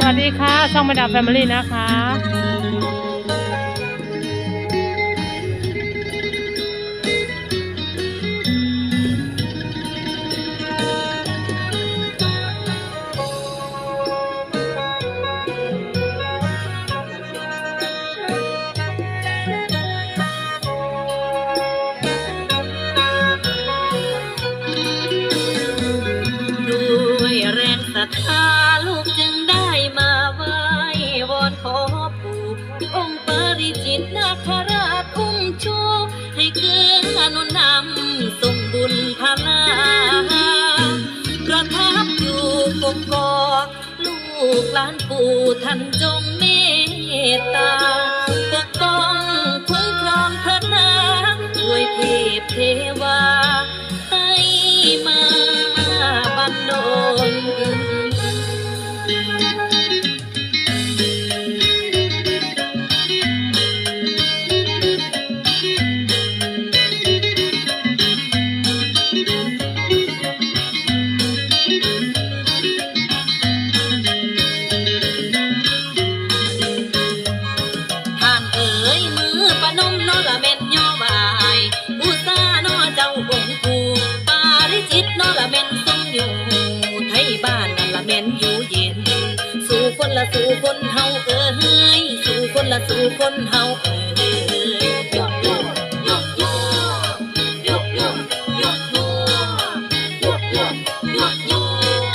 สวัสดีค่ะ ช่องมาดามแฟมิลี่นะคะ หลานปู่ท่านจงเมตตา ปกป้องคุ้มครองพระนางด้วยเทพเทวา ให้มาบันดล คนละสู่คนเฮาเอ๋ยสู่คนละสู่คนเฮาเอ๋ยยกโยกยกโยกยกโยกยกโยกยกโยกยกโยก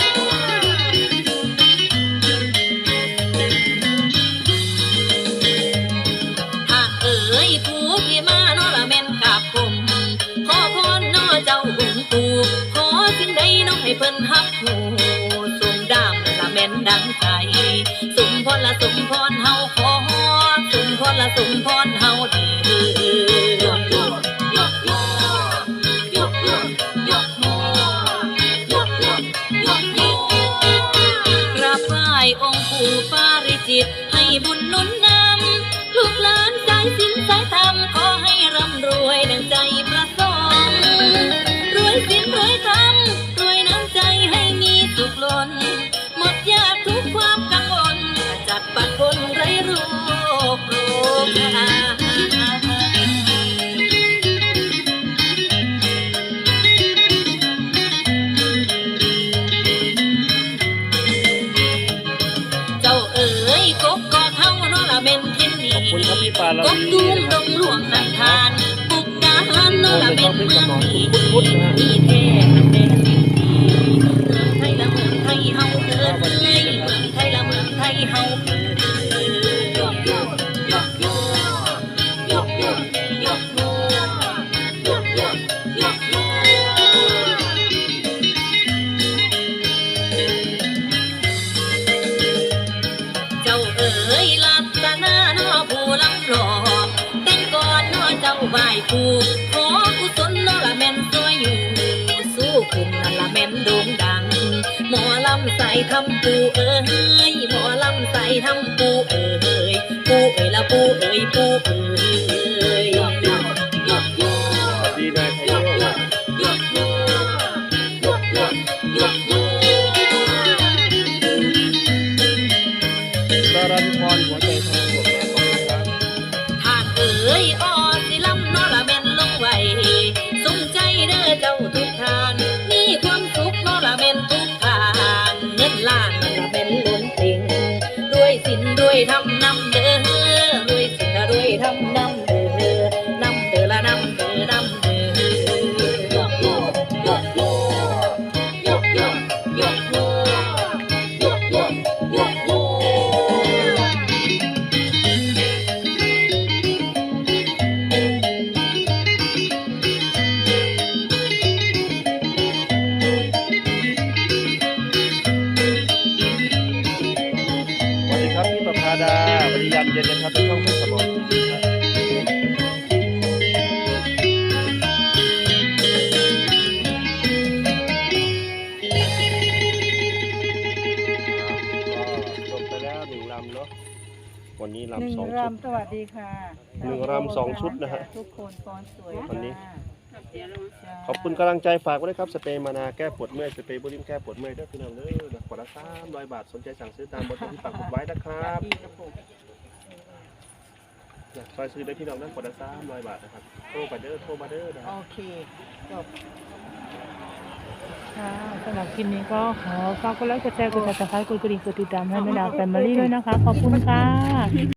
หากเอ๋ยผู้ที่มานอละแม่นกับผมขอพรนอเจ้าองค์ปู่ขอสิ่งใดน้องให้เพิ่นฮับหูสุ่มดามละแม่นดังใจ สุ่มพรละสุ่มพรเฮาขอสุ่มพรละสุ่มพรเฮาเด้อยกโยกยกโยกยกโยกยกโยกยกโยกยกโยกกราบไหว้องค์ปู่ปาริจิตให้บุญนุนนำลูกหลานสายสินสายธรรมขอให้ร่ำรวยดังใจ ครับพี่ปาลากบวีตูมดงหลวงนันทานปุกดาหารเนาะละเป็นเมืองดีมีแท้มันแท้สิ่งดีเมืองไทยละเมืองไทยเฮาเกิดเอ้ยเมืองไทยละเมืองไทยเฮาเกิด ผู้ขอกุศลนอละแม่นสวยอยู่ สู้คุมนั่นละแม่นโด่งดัง หมอลำใส่ทำปูเอ๋ยหมอลำใส่ทำปูเอ๋ยปูเอ๋ยละปูเอ๋ยปูเอ๋ยยกยกยกยกดีนายไทยยกโยยกยกยกยกยกยกดารันพรหัวใจทองบวกแม่ขอบคุณครับหากเอ๋ย เย็นนะครับที่ช่องเพชรสมองครับก็จบไปแล้วหนึ่งลำเนาะวันนี้หนึ่ลำงสองชุด รำสวัสดีค่ะหนึ่งรำสองชุดนะฮะทุกคนฟ้อนสวยวันนี้ ค่ะขอบคุณกำลังใจฝากไว้ด้วยครับสเปรย์มานาแก้ปวดเมื่อยสเปรย์บูลิมแก้ปวดเมื่อยด้วยพี่น้องเด้อขวดละสามร้อยบาทสนใจสั่งซื้อตามเบอร์โทรที่ปักหมุดไว้นะครับอยาก ซอยซื้อได้พี่น้องนั่นขวดละสามร้อยบาทนะครับโทรมาเด้อโทรมาเด้อนะครัโอเคจบ ค่ะสำหรับคลิปนี้ก็ขอฝากกดไลค์กดแชร์กดติดตามกดกระดิ่งกดติดตามให้แม่ดาวแฟมิลี่ด้วยนะคะ ขอบคุณค่ะ